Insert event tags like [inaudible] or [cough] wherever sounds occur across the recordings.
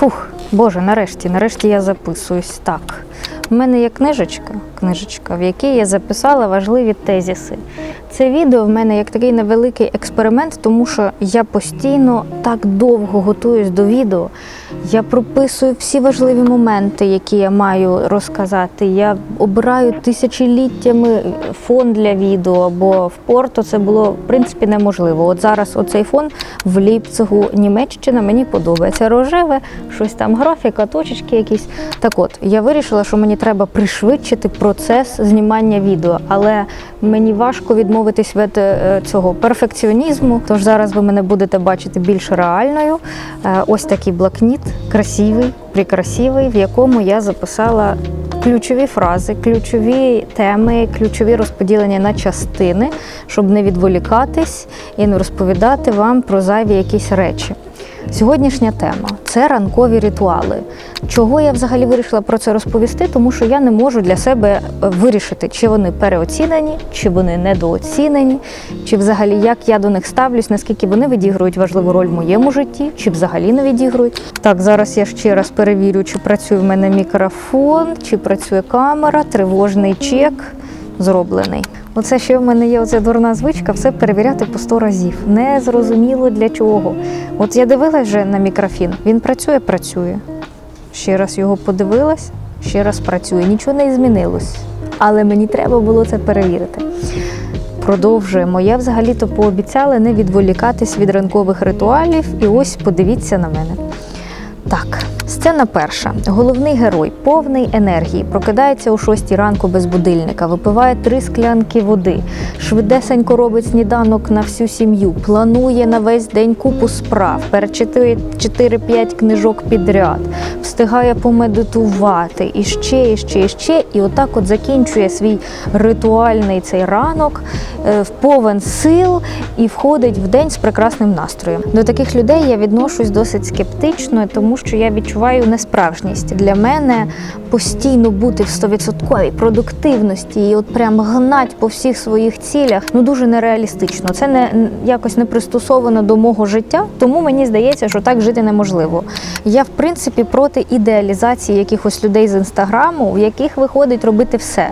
Фух, Боже, нарешті, нарешті я записуюсь. Так. У мене є книжечка, книжечка, в якій я записала важливі тезіси. Це відео в мене як такий невеликий експеримент, тому що я постійно так довго готуюсь до відео. Я прописую всі важливі моменти, які я маю розказати. Я обираю тисячоліттями фон для відео, бо в Порто це було в принципі неможливо. От зараз оцей фон в Ліпцигу, Німеччина, мені подобається. Рожеве, щось там, графіка, точечки якісь. Так от, я вирішила, що мені треба пришвидшити процес знімання відео, але мені важко відмовитись від е, цього перфекціонізму. Тож зараз ви мене будете бачити більш реальною. Е, Ось такий блокніт, красивий, прекрасивий, в якому я записала ключові фрази, ключові теми, ключові розподілення на частини, щоб не відволікатись і не розповідати вам про зайві якісь речі. Сьогоднішня тема це ранкові ритуали. Чого я взагалі вирішила про це розповісти? Тому що я не можу для себе е, вирішити, чи вони переоцінені, чи вони недооцінені, чи взагалі як я до них ставлюсь, наскільки вони відіграють важливу роль в моєму житті, чи взагалі не відіграють. Так, зараз я ще раз перевірю, чи працює в мене мікрофон, чи працює камера, тривожний чек зроблений. Оце ще в мене є оця дурна звичка все перевіряти по 100 разів. Не зрозуміло для чого. От я дивилась вже на мікрофін. Він працює, працює. Ще раз його подивилась, ще раз працює. Нічого не змінилось. Але мені треба було це перевірити. Продовжуємо. Я взагалі-то пообіцяла не відволікатись від ранкових ритуалів, і ось подивіться на мене. Так, сцена перша. Головний герой, повний енергії, прокидається о 6 ранку без будильника, випиває три склянки води, швидесенько робить сніданок на всю сім'ю, планує на весь день купу справ, перечитує 4-5 книжок підряд, встигає помедитувати і ще, і ще, і ще. І отак от закінчує свій ритуальний цей ранок, е, в повен сил і входить в день з прекрасним настроєм. До таких людей я відношусь досить скептично, тому що я відчуваю несправжність. Для мене постійно бути в 100% продуктивності і от прям гнать по всіх своїх цілях ну дуже нереалістично. Це не якось не пристосовано до мого життя, тому мені здається, що так жити неможливо. Я в принципі проти ідеалізації якихось людей з інстаграму, в яких виходить робити все.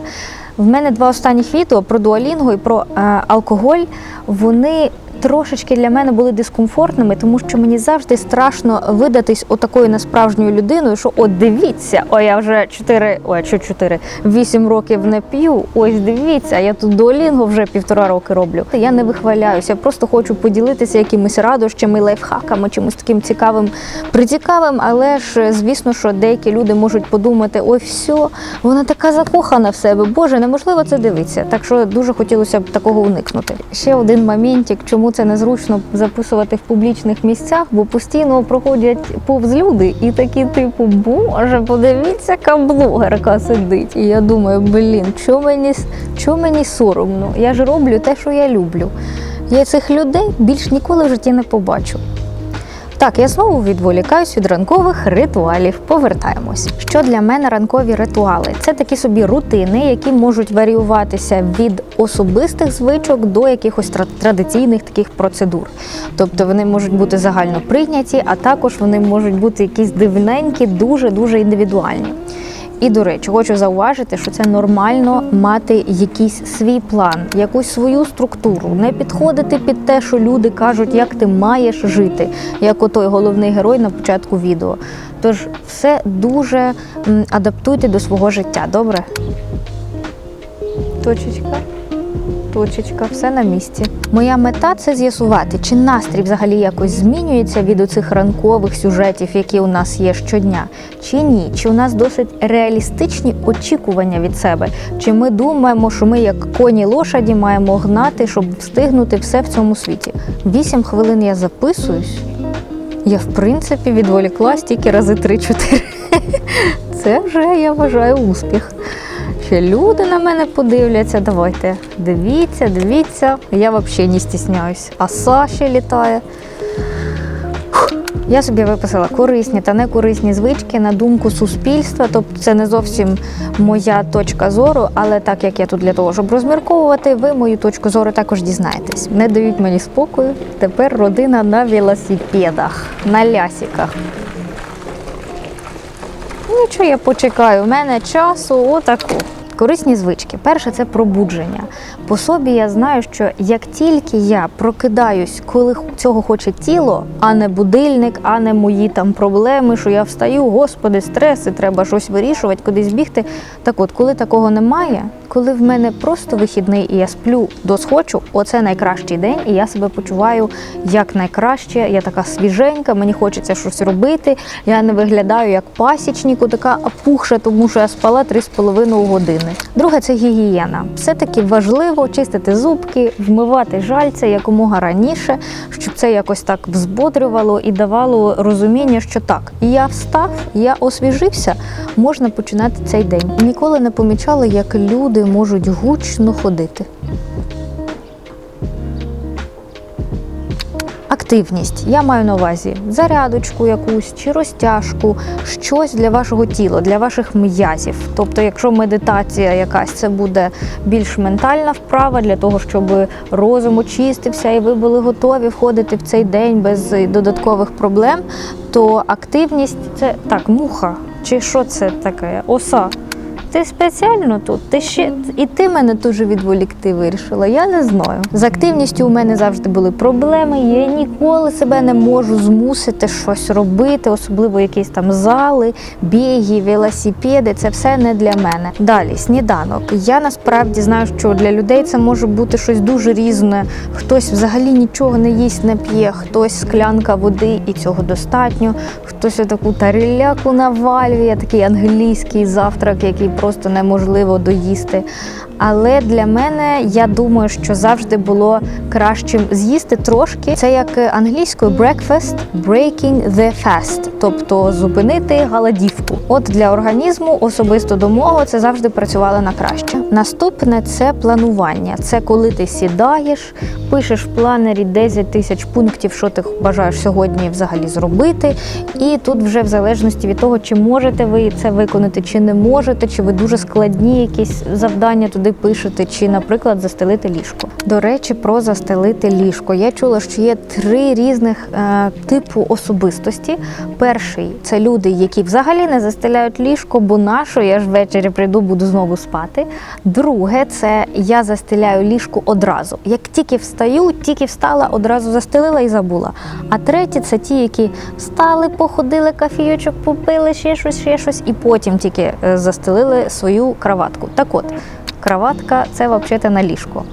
В мене два останніх відео про дуалінго і про е, алкоголь. Вони трошечки для мене були дискомфортними, тому що мені завжди страшно видатись отакою несправжньою людиною, що от дивіться, о, я вже 4, ой, що 4, 8 років не п'ю. Ось дивіться, я тут дуалінго вже півтора роки роблю. Я не вихваляюся, просто хочу поділитися якимись радощами, лайфхаками, чимось таким цікавим, прицікавим, але ж звісно, що деякі люди можуть подумати: ой, все, вона така закохана в себе. Боже, неможливо це дивитися. Так що дуже хотілося б такого уникнути. Ще один моментик, чому це незручно записувати в публічних місцях, бо постійно проходять повз люди і такі, типу, боже, подивіться, яка блогерка сидить. І я думаю, блін, чого мені, чо мені соромно? Я ж роблю те, що я люблю. Я цих людей більш ніколи в житті не побачу. Так, я знову відволікаюсь від ранкових ритуалів. Повертаємось. Що для мене ранкові ритуали? Це такі собі рутини, які можуть варіюватися від особистих звичок до якихось традиційних таких процедур. Тобто вони можуть бути загально прийняті, а також вони можуть бути якісь дивненькі, дуже дуже індивідуальні. І до речі, хочу зауважити, що це нормально мати якийсь свій план, якусь свою структуру, не підходити під те, що люди кажуть, як ти маєш жити, як отой головний герой на початку відео. Тож все дуже адаптуйте до свого життя, добре? Точечка. Точечка, все на місці. Моя мета це з'ясувати, чи настрій взагалі якось змінюється від оцих ранкових сюжетів, які у нас є щодня, чи ні, чи у нас досить реалістичні очікування від себе, чи ми думаємо, що ми як коні лошаді маємо гнати, щоб встигнути все в цьому світі. Вісім хвилин я записуюсь. Я в принципі відволіклась тільки рази 3-4. [laughs] Це вже я вважаю успіх. Ще люди на мене подивляться. Давайте, дивіться, дивіться. Я взагалі не стісняюсь. А Саші літає. Я собі виписала корисні та некорисні звички на думку суспільства. Тобто це не зовсім моя точка зору, але так як я тут для того, щоб розмірковувати, ви мою точку зору також дізнаєтесь. Не дають мені спокою. Тепер родина на велосипедах, на лясіках. Нічого, я почекаю. У мене часу отаку. Корисні звички. Перше це пробудження. По собі я знаю, що як тільки я прокидаюсь, коли цього хоче тіло, а не будильник, а не мої там проблеми, що я встаю, господи, стреси, треба щось вирішувати, кудись бігти. Так от, коли такого немає, коли в мене просто вихідний і я сплю до схочу, оце найкращий день, і я себе почуваю як найкраще. Я така свіженька, мені хочеться щось робити. Я не виглядаю як пасічник, така опухша, тому що я спала 3,5 години. Друге це гігієна. Все-таки важливо чистити зубки, вмивати жальця якомога раніше, щоб це якось так взбодрювало і давало розуміння, що так, я встав, я освіжився, можна починати цей день. Ніколи не помічала, як люди можуть гучно ходити. Активність. Я маю на увазі зарядочку якусь чи розтяжку, щось для вашого тіла, для ваших м'язів. Тобто, якщо медитація якась, це буде більш ментальна вправа для того, щоб розум очистився і ви були готові входити в цей день без додаткових проблем, то активність це так, муха. Чи що це таке? Оса. Ти спеціально тут? Ти ще і ти мене дуже відволікти вирішила. Я не знаю. З активністю у мене завжди були проблеми. Я ніколи себе не можу змусити щось робити, особливо якісь там зали, біги, велосипеди. Це все не для мене. Далі сніданок. Я насправді знаю, що для людей це може бути щось дуже різне. Хтось взагалі нічого не їсть, не п'є, хтось склянка води, і цього достатньо. Хтось таку таріляку навалює, такий англійський завтрак, який просто неможливо доїсти. Але для мене я думаю, що завжди було кращим з'їсти трошки. Це як англійською breakfast, breaking the fast, тобто зупинити голодівку. От для організму, особисто до мого, це завжди працювало на краще. Наступне це планування. Це коли ти сідаєш, пишеш в планері 10 тисяч пунктів, що ти бажаєш сьогодні взагалі зробити. І тут вже в залежності від того, чи можете ви це виконати, чи не можете, чи ви дуже складні якісь завдання туди пишете, чи, наприклад, застелити ліжко. До речі, про застелити ліжко. Я чула, що є три різних е, типу особистості. Перший це люди, які взагалі не застеляють ліжко, бо нащо я ж ввечері прийду, буду знову спати. Друге, це я застеляю ліжко одразу. Як тільки встаю, тільки встала, одразу застелила і забула. А третє це ті, які встали, походили, кафійочок попили, ще щось, ще щось, і потім тільки е, застелили свою краватку. Так от, краватка це взагалі на ліжко.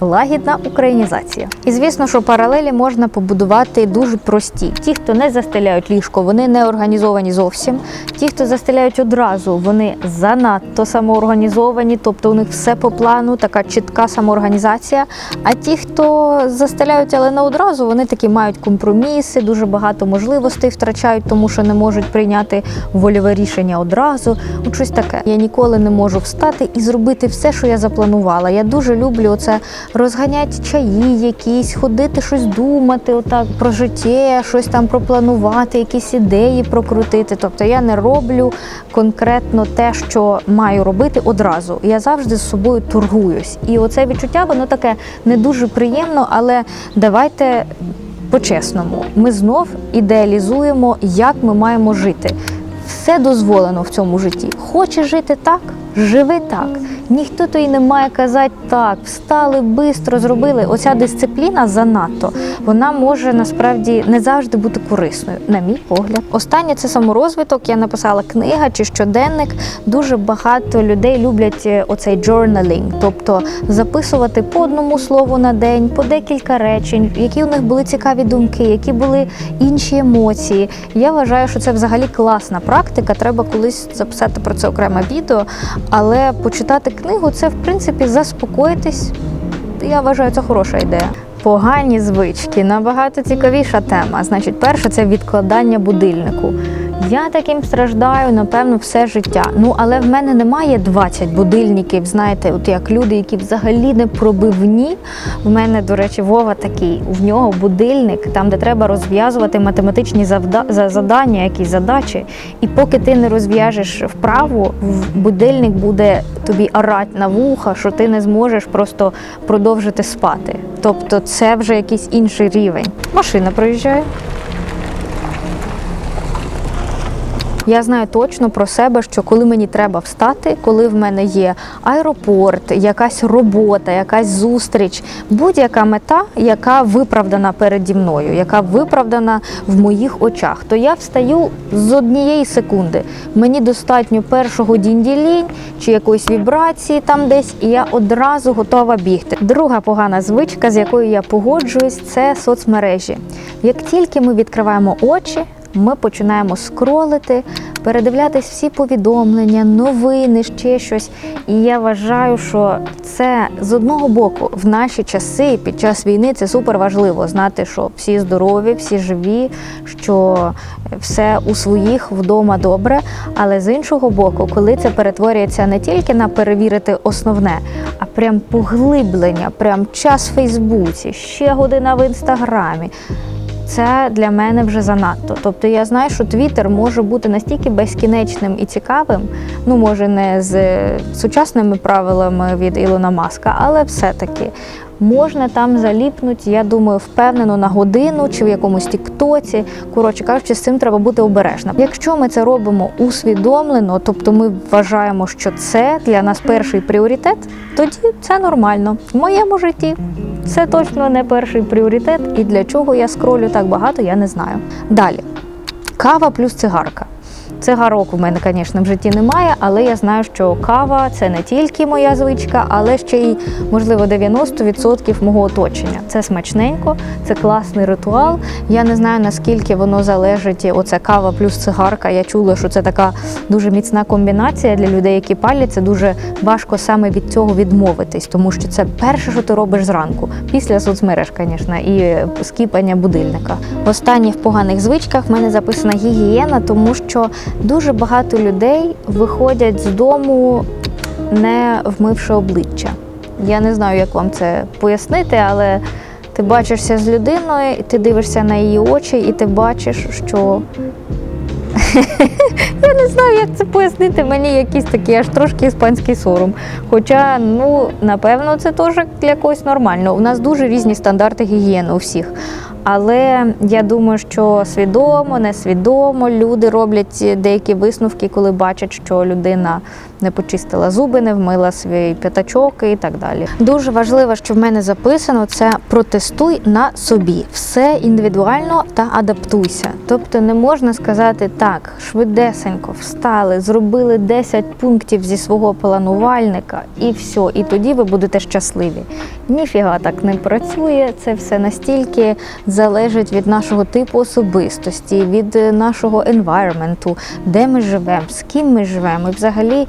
Лагідна українізація. І звісно, що паралелі можна побудувати дуже прості. Ті, хто не застеляють ліжко, вони не організовані зовсім. Ті, хто застеляють одразу, вони занадто самоорганізовані, тобто у них все по плану, така чітка самоорганізація. А ті, хто застеляють, але не одразу, вони такі мають компроміси, дуже багато можливостей втрачають, тому що не можуть прийняти вольове рішення одразу. От щось таке. Я ніколи не можу встати і зробити все, що я запланувала. Я дуже люблю оце розганяти чаї, якісь, ходити, щось думати, отак про життя, щось там пропланувати, якісь ідеї прокрутити. Тобто я не роблю конкретно те, що маю робити одразу. Я завжди з собою торгуюсь. І оце відчуття, воно таке не дуже приємно, але давайте. По-чесному, ми знов ідеалізуємо, як ми маємо жити. Все дозволено в цьому житті. Хочеш жити так, живи так. Ніхто тобі не має казати так, встали, бистро зробили. Оця дисципліна занадто. Вона може насправді не завжди бути корисною, на мій погляд. Останнє це саморозвиток. Я написала книга чи щоденник. Дуже багато людей люблять е, оцей journaling, тобто записувати по одному слову на день, по декілька речень, які у них були цікаві думки, які були інші емоції. Я вважаю, що це взагалі класна практика. Треба колись записати про це окреме відео, але почитати книгу це в принципі заспокоїтись. Я вважаю, це хороша ідея. Погані звички набагато цікавіша тема. Значить, перше це відкладання будильнику. Я таким страждаю, напевно, все життя. Ну, але в мене немає 20 будильників, знаєте, от як люди, які взагалі не пробивні. В мене, до речі, Вова такий. В нього будильник, там, де треба розв'язувати математичні завда... за- завдання, якісь задачі. І поки ти не розв'яжеш вправу, будильник буде тобі орати на вуха, що ти не зможеш просто продовжити спати. Тобто це вже якийсь інший рівень. Машина проїжджає. Я знаю точно про себе, що коли мені треба встати, коли в мене є аеропорт, якась робота, якась зустріч, будь-яка мета, яка виправдана переді мною, яка виправдана в моїх очах, то я встаю з однієї секунди. Мені достатньо першого дінділінь чи якоїсь вібрації там десь, і я одразу готова бігти. Друга погана звичка, з якою я погоджуюсь, це соцмережі. Як тільки ми відкриваємо очі, ми починаємо скролити, передивлятись всі повідомлення, новини, ще щось. І я вважаю, що це з одного боку в наші часи під час війни це супер важливо знати, що всі здорові, всі живі, що все у своїх вдома добре. Але з іншого боку, коли це перетворюється не тільки на перевірити основне, а прям поглиблення, прям час в Фейсбуці, ще година в інстаграмі це для мене вже занадто. Тобто я знаю, що Твіттер може бути настільки безкінечним і цікавим, ну може не з сучасними правилами від Ілона Маска, але все-таки. Можна там заліпнути, я думаю, впевнено на годину чи в якомусь тіктоці. Коротше кажучи, з цим треба бути обережним. Якщо ми це робимо усвідомлено, тобто ми вважаємо, що це для нас перший пріоритет, тоді це нормально. В моєму житті це точно не перший пріоритет, і для чого я скролю так багато, я не знаю. Далі кава плюс цигарка. Цигарок у мене, звісно, в житті немає, але я знаю, що кава це не тільки моя звичка, але ще й, можливо, 90% мого оточення. Це смачненько, це класний ритуал. Я не знаю, наскільки воно залежить, оце кава плюс цигарка. Я чула, що це така дуже міцна комбінація для людей, які палять. Це дуже важко саме від цього відмовитись, тому що це перше, що ти робиш зранку, після соцмереж, звісно, і скіпання будильника. В останніх поганих звичках в мене записана гігієна, тому що дуже багато людей виходять з дому, не вмивши обличчя. Я не знаю, як вам це пояснити, але ти бачишся з людиною, ти дивишся на її очі, і ти бачиш, що. [laughs] Я не знаю, як це пояснити. Мені якийсь такий аж трошки іспанський сором. Хоча, ну, напевно, це теж для когось нормально. У нас дуже різні стандарти гігієни у всіх. Але я думаю, що свідомо, несвідомо люди роблять деякі висновки, коли бачать, що людина не почистила зуби, не вмила свій п'ятачок і так далі. Дуже важливо, що в мене записано, це протестуй на собі. Все індивідуально та адаптуйся. Тобто не можна сказати так, швидесенько встали, зробили 10 пунктів зі свого планувальника і все, і тоді ви будете щасливі. Ніфіга так не працює. Це все настільки залежить від нашого типу особистості, від нашого енвайрменту, де ми живемо, з ким ми живемо. І взагалі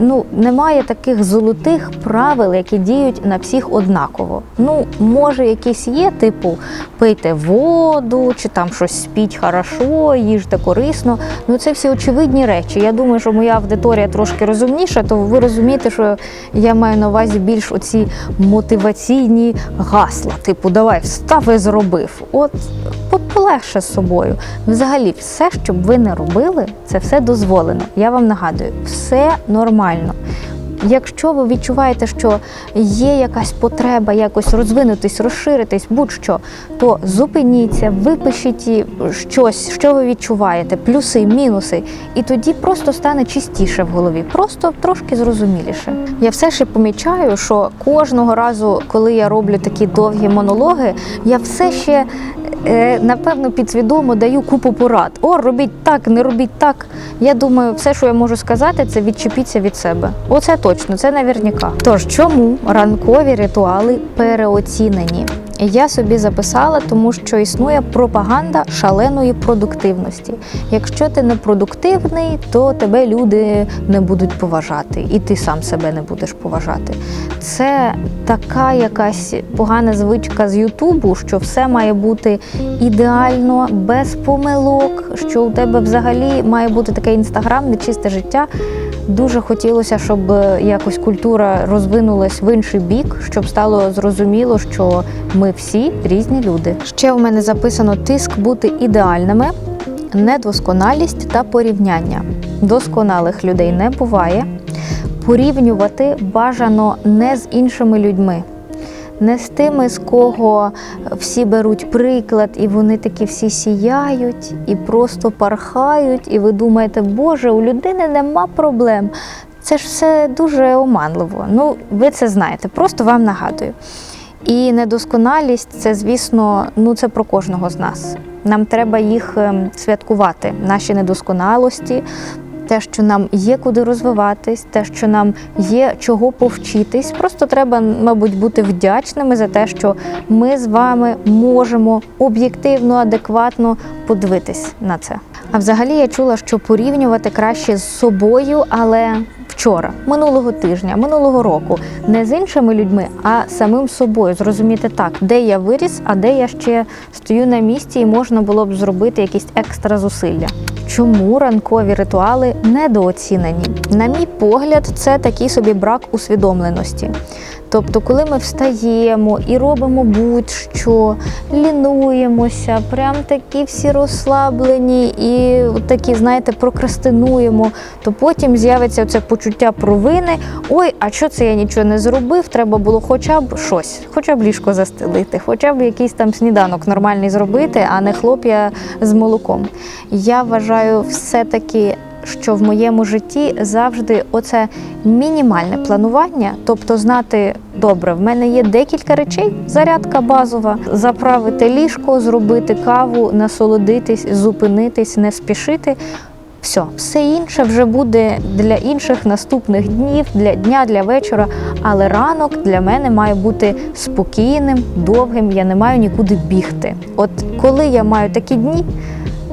ну, немає таких золотих правил, які діють на всіх однаково. Ну, може, якісь є, типу пийте воду, чи там щось спіть хорошо, їжте корисно. Ну це всі очевидні речі. Я думаю, що моя аудиторія трошки розумніша, то ви розумієте, що я маю на увазі більш оці мотиваційні гасла. Типу, давай встав і зробив. От полегше з собою. Взагалі, все, що б ви не робили, це все дозволено. Я вам нагадую, все нормально. Якщо ви відчуваєте, що є якась потреба якось розвинутись, розширитись, будь-що, то зупиніться, випишіть щось, що ви відчуваєте, плюси, мінуси, і тоді просто стане чистіше в голові, просто трошки зрозуміліше. Я все ще помічаю, що кожного разу, коли я роблю такі довгі монологи, я все ще напевно підсвідомо даю купу порад. О, робіть так, не робіть так. Я думаю, все, що я можу сказати, це відчепіться від себе. Оце точно, це навірняка. Тож чому ранкові ритуали переоцінені? Я собі записала, тому що існує пропаганда шаленої продуктивності. Якщо ти не продуктивний, то тебе люди не будуть поважати, і ти сам себе не будеш поважати. Це така якась погана звичка з Ютубу, що все має бути ідеально, без помилок, що у тебе взагалі має бути таке інстаграмне чисте життя. Дуже хотілося, щоб якось культура розвинулась в інший бік, щоб стало зрозуміло, що ми всі різні люди. Ще у мене записано тиск бути ідеальними, недосконалість та порівняння. Досконалих людей не буває. Порівнювати бажано не з іншими людьми. Не з тими, з кого всі беруть приклад, і вони такі всі сіяють і просто пархають, і ви думаєте, Боже, у людини нема проблем. Це ж все дуже оманливо. Ну, ви це знаєте, просто вам нагадую. І недосконалість це, звісно, ну це про кожного з нас. Нам треба їх ем, святкувати, наші недосконалості, те, що нам є куди розвиватись, те, що нам є чого повчитись. Просто треба, мабуть, бути вдячними за те, що ми з вами можемо об'єктивно, адекватно подивитись на це. А взагалі я чула, що порівнювати краще з собою, але вчора, минулого тижня, минулого року, не з іншими людьми, а самим собою. Зрозуміти так, де я виріс, а де я ще стою на місці, і можна було б зробити якісь екстра зусилля. Чому ранкові ритуали недооцінені? На мій погляд, це такий собі брак усвідомленості. Тобто, коли ми встаємо і робимо будь-що, лінуємося, прям такі всі розслаблені і такі, знаєте, прокрастинуємо, то потім з'явиться це почуття провини. Ой, а що це я нічого не зробив? Треба було хоча б щось, хоча б ліжко застелити, хоча б якийсь там сніданок нормальний зробити, а не хлоп'я з молоком. Я вважаю, все-таки що в моєму житті завжди оце мінімальне планування, тобто знати добре, в мене є декілька речей, зарядка базова, заправити ліжко, зробити каву, насолодитись, зупинитись, не спішити. Все, все інше вже буде для інших наступних днів, для дня, для вечора. Але ранок для мене має бути спокійним, довгим. Я не маю нікуди бігти. От коли я маю такі дні,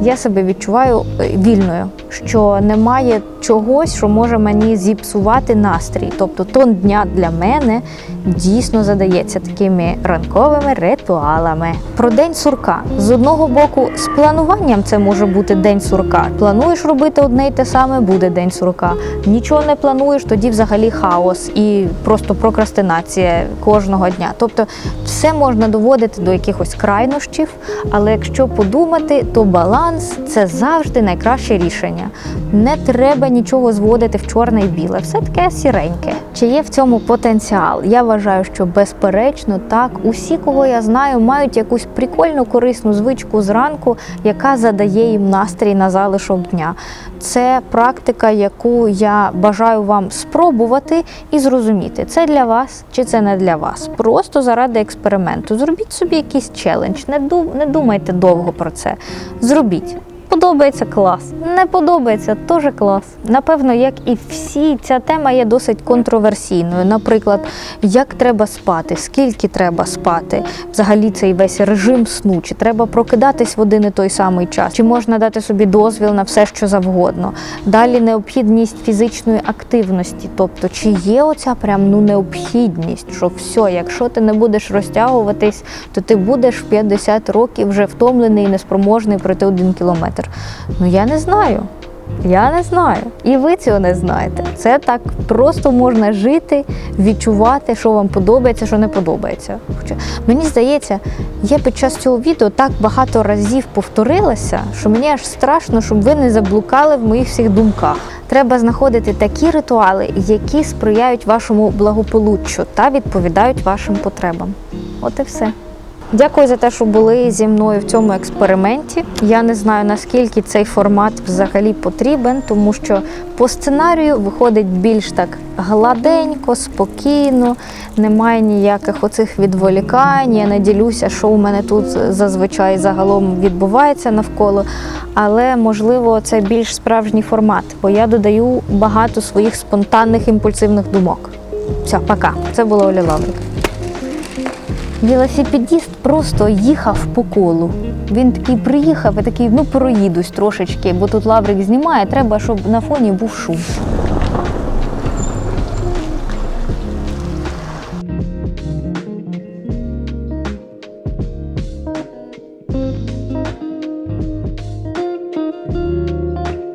я себе відчуваю е, вільною, що немає чогось, що може мені зіпсувати настрій. Тобто тон дня для мене дійсно задається такими ранковими ритуалами. Про день сурка з одного боку, з плануванням це може бути день сурка. Плануєш робити одне й те саме, буде день сурка. Нічого не плануєш, тоді взагалі хаос і просто прокрастинація кожного дня. Тобто, все можна доводити до якихось крайнощів, але якщо подумати, то баланс це завжди найкраще рішення. Не треба нічого зводити в чорне і біле, все таке сіреньке. Чи є в цьому потенціал? Я вважаю, що безперечно так. Усі, кого я знаю, мають якусь прикольну корисну звичку зранку, яка задає їм настрій на залишок дня. Це практика, яку я бажаю вам спробувати і зрозуміти, це для вас чи це не для вас. Просто заради експерименту. Зробіть собі якийсь челендж, не думайте довго про це. Зробіть робіть. Подобається клас, не подобається теж клас. Напевно, як і всі, ця тема є досить контроверсійною. Наприклад, як треба спати, скільки треба спати, взагалі цей весь режим сну, чи треба прокидатись в один і той самий час, чи можна дати собі дозвіл на все, що завгодно. Далі необхідність фізичної активності, тобто чи є оця прям ну необхідність, що все, якщо ти не будеш розтягуватись, то ти будеш в 50 років вже втомлений і неспроможний пройти один кілометр. Ну я не знаю. Я не знаю. І ви цього не знаєте. Це так просто можна жити, відчувати, що вам подобається, що не подобається. Хоча мені здається, я під час цього відео так багато разів повторилася, що мені аж страшно, щоб ви не заблукали в моїх всіх думках. Треба знаходити такі ритуали, які сприяють вашому благополуччю та відповідають вашим потребам. От і все. Дякую за те, що були зі мною в цьому експерименті. Я не знаю наскільки цей формат взагалі потрібен, тому що по сценарію виходить більш так гладенько, спокійно, немає ніяких оцих відволікань. Я не ділюся, що у мене тут зазвичай загалом відбувається навколо. Але можливо це більш справжній формат, бо я додаю багато своїх спонтанних імпульсивних думок. Все, пока. Це була Оля Лаврик. Велосипедіст просто їхав по колу. Він такий приїхав і такий, ну проїдусь трошечки, бо тут лаврик знімає, треба, щоб на фоні був шум.